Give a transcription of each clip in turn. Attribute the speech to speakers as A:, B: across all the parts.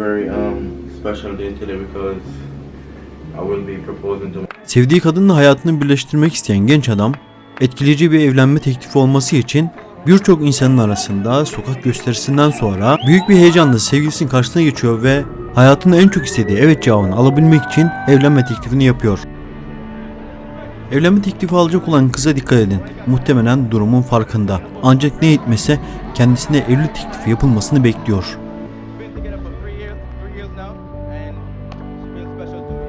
A: Very um, special day today because I will be proposing to
B: Sevdiği kadınla hayatını birleştirmek isteyen genç adam, etkileyici bir evlenme teklifi olması için birçok insanın arasında sokak gösterisinden sonra büyük bir heyecanla sevgilisinin karşısına geçiyor ve hayatında en çok istediği evet cevabını alabilmek için evlenme teklifini yapıyor. Evlenme teklifi alacak olan kıza dikkat edin. Muhtemelen durumun farkında. Ancak ne etmese kendisine evlilik teklifi yapılmasını bekliyor.
C: Years, now, and she feels special to me,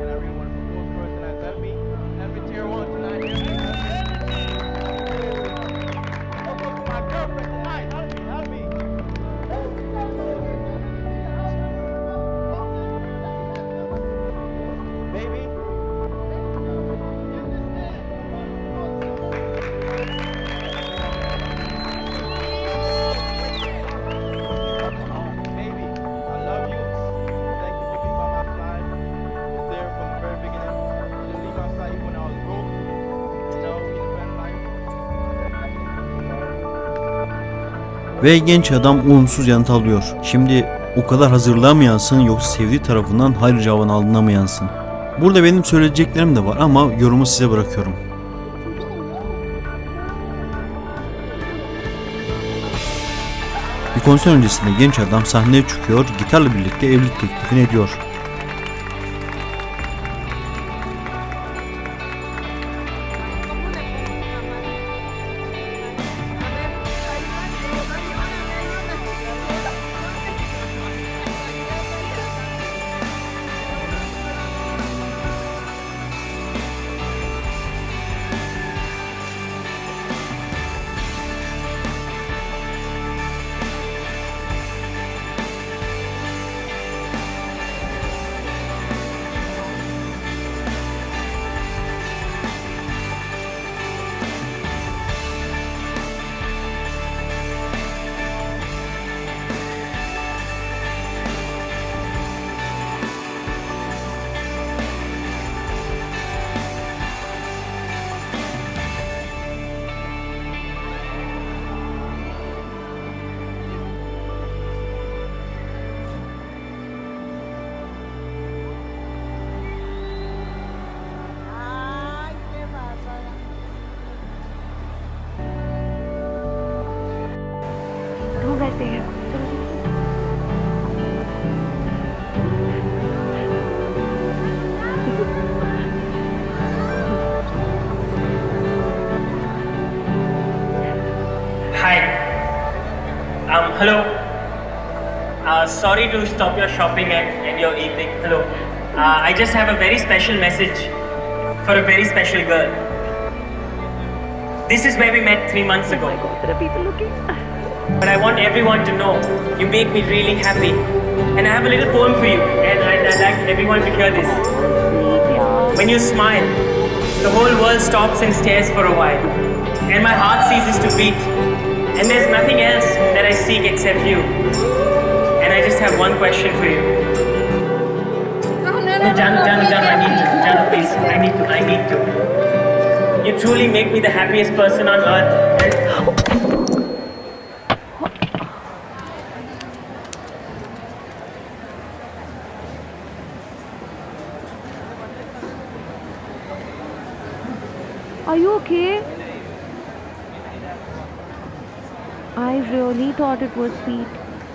B: Ve genç adam olumsuz yanıt alıyor. Şimdi o kadar hazırlığa mı yansın yoksa sevdiği tarafından hayır cevabını aldığına mı yansın? Burada benim söyleyeceklerim de var ama yorumu size bırakıyorum. Bir konser öncesinde genç adam sahneye çıkıyor, gitarla birlikte evlilik teklifini ediyor.
D: Hello. Uh, sorry to stop your shopping and, and your evening. Hello. Uh, I just have a very special message for a very special girl. This is where we met three months ago.
E: there are people looking
D: But I want everyone to know you make me really happy. And I have a little poem for you, and I'd, I'd like everyone to hear this. When you smile, the whole world stops and stares for a while, and my heart ceases to beat. And there's nothing else that I seek except you. And I just have one question for you. No, no, no. Janu, Janu, Janu, I need to. Janu, please, I need to. I need to. You truly make me the happiest person on earth. And
E: are you okay I really thought it was sweet